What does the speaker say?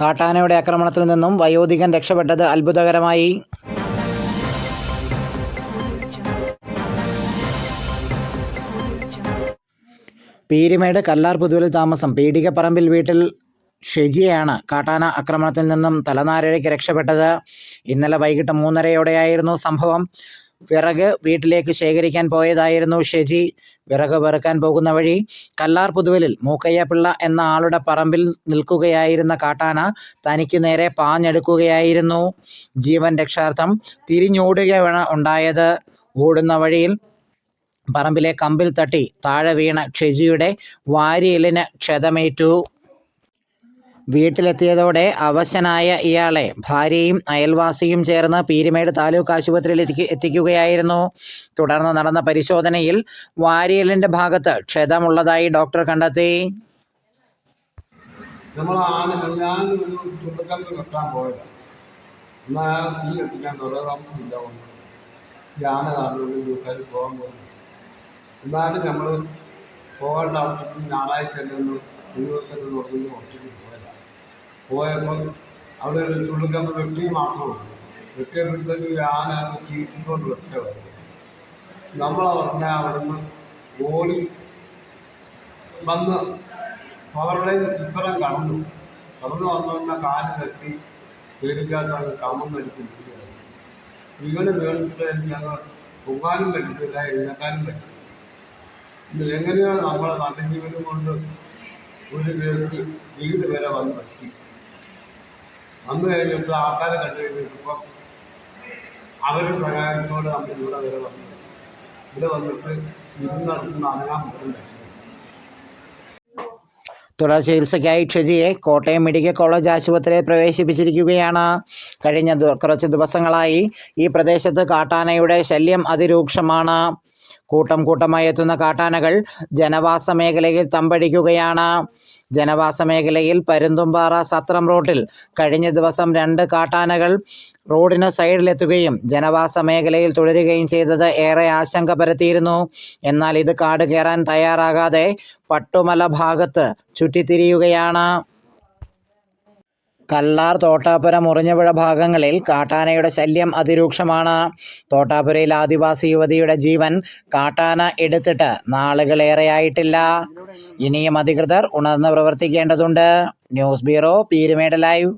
കാട്ടാനയുടെ ആക്രമണത്തിൽ നിന്നും വയോധികൻ രക്ഷപ്പെട്ടത് അത്ഭുതകരമായി. പീരിമേട് കല്ലാർ പുതുവിൽ താമസം. പീടികപ്പറമ്പിൽ വീട്ടിൽ ഷെജിയാണ് കാട്ടാന ആക്രമണത്തിൽ നിന്നും തലനാരിഴയ്ക്ക് രക്ഷപ്പെട്ടത്. ഇന്നലെ വൈകിട്ട് മൂന്നരയോടെയായിരുന്നു സംഭവം. വിറക് വീട്ടിലേക്ക് ശേഖരിക്കാൻ പോയതായിരുന്നു ഷെജി. വിറക് വെറുക്കാൻ പോകുന്ന വഴി കല്ലാർ പുതുവലിൽ മൂക്കയ്യ പിള്ള എന്ന ആളുടെ പറമ്പിൽ നിൽക്കുകയായിരുന്ന കാട്ടാന തനിക്ക് നേരെ പാഞ്ഞെടുക്കുകയായിരുന്നു. ജീവൻ രക്ഷാർത്ഥം തിരിഞ്ഞോടുകയാണ് ഉണ്ടായത്. ഓടുന്ന വഴിയിൽ പറമ്പിലെ കമ്പിൽ തട്ടി താഴെ വീണ ഷെജിയുടെ വാരിയലിന് ക്ഷതമേറ്റു. വീട്ടിലെത്തിയതോടെ അവശനായ ഇയാളെ ഭാര്യയും അയൽവാസിയും ചേർന്ന് പീരുമേട് താലൂക്ക് ആശുപത്രിയിൽ എത്തിക്കുകയായിരുന്നു. തുടർന്ന് നടന്ന പരിശോധനയിൽ വാരിയലിന്റെ ഭാഗത്ത് ക്ഷതമുള്ളതായി ഡോക്ടർ കണ്ടെത്തി. നമ്മൾ ഒരു എന്നാലും നമ്മൾ പോകേണ്ട ആവശ്യത്തിന് ഞായറാഴ്ച ഒന്ന് ഒരു നോക്കുന്നു ഒറ്റയ്ക്ക് പോയതാണ് പോയപ്പോൾ അവിടെ ഒരു തുള്ളിക്കമ്പ് വെട്ടി മാത്രമേ ഉള്ളൂ. വെട്ടിയപ്പോഴത്തേക്ക് ആന അത് ചീറ്റിക്കൊണ്ട് വെട്ടമായിരുന്നു നമ്മൾ പറഞ്ഞ അവിടുന്ന് ഓടി വന്ന് അവരുടെ ഇപ്പുറം കടന്നു. കടന്നു വന്നു വന്ന കാൽ തട്ടി തേരിക്കാത്ത കമന്നടിച്ച് നിൽക്കുകയായിരുന്നു ഇവന് വീണിട്ട് ഞങ്ങൾ പൊങ്ങാനും പറ്റത്തില്ല എഴുന്നേക്കാനും പറ്റില്ല എങ്ങനെയാണ് എങ്ങനെയോ നമ്മളെ നല്ല ജീവനും കൊണ്ട് ഒരു വ്യക്തി വീട് വരെ വന്ന് പറ്റി വന്നു കഴിഞ്ഞപ്പോൾ ആൾക്കാരെ കണ്ടു കഴിഞ്ഞപ്പോൾ അവരുടെ സഹായത്തോട് നമ്മൾ ഇവിടെ വരെ വന്നു. ഇവിടെ വന്നിട്ട് ഇരുന്നടന്ന് അനങ്ങാൻ അറിയാൻ പറ്റില്ല തുടർ ചികിത്സയ്ക്കായി ഷെജിയെ കോട്ടയം മെഡിക്കൽ കോളേജ് ആശുപത്രിയിൽ പ്രവേശിപ്പിച്ചിരിക്കുകയാണ്. കഴിഞ്ഞ കുറച്ച് ദിവസങ്ങളായി ഈ പ്രദേശത്ത് കാട്ടാനയുടെ ശല്യം അതിരൂക്ഷമാണ്. കൂട്ടം കൂട്ടമായി എത്തുന്ന കാട്ടാനകൾ ജനവാസ മേഖലയിൽ തമ്പടിക്കുകയാണ്. ജനവാസ മേഖലയിൽ പരുന്തുംപാറ സത്രം റോഡിൽ കഴിഞ്ഞ ദിവസം രണ്ട് കാട്ടാനകൾ റോഡിന് സൈഡിലെത്തുകയും ജനവാസ മേഖലയിൽ തുടരുകയും ചെയ്തത് ഏറെ ആശങ്ക പരത്തിയിരുന്നു എന്നാൽ ഇത് കാട് കയറാൻ തയ്യാറാകാതെ പട്ടുമല ഭാഗത്ത് ചുറ്റിത്തിരിയുകയാണ്. കല്ലാർ തോട്ടാപ്പുര മുറിഞ്ഞപുഴ ഭാഗങ്ങളിൽ കാട്ടാനയുടെ ശല്യം അതിരൂക്ഷമാണ്. തോട്ടാപ്പുരയിൽ ആദിവാസി യുവതിയുടെ ജീവൻ കാട്ടാന എടുത്തിട്ട് നാളുകളേറെയായിട്ടില്ല. ഇനിയും അധികൃതർ ഉണർന്ന് പ്രവർത്തിക്കേണ്ടതുണ്ട്. News bureau Peermade live.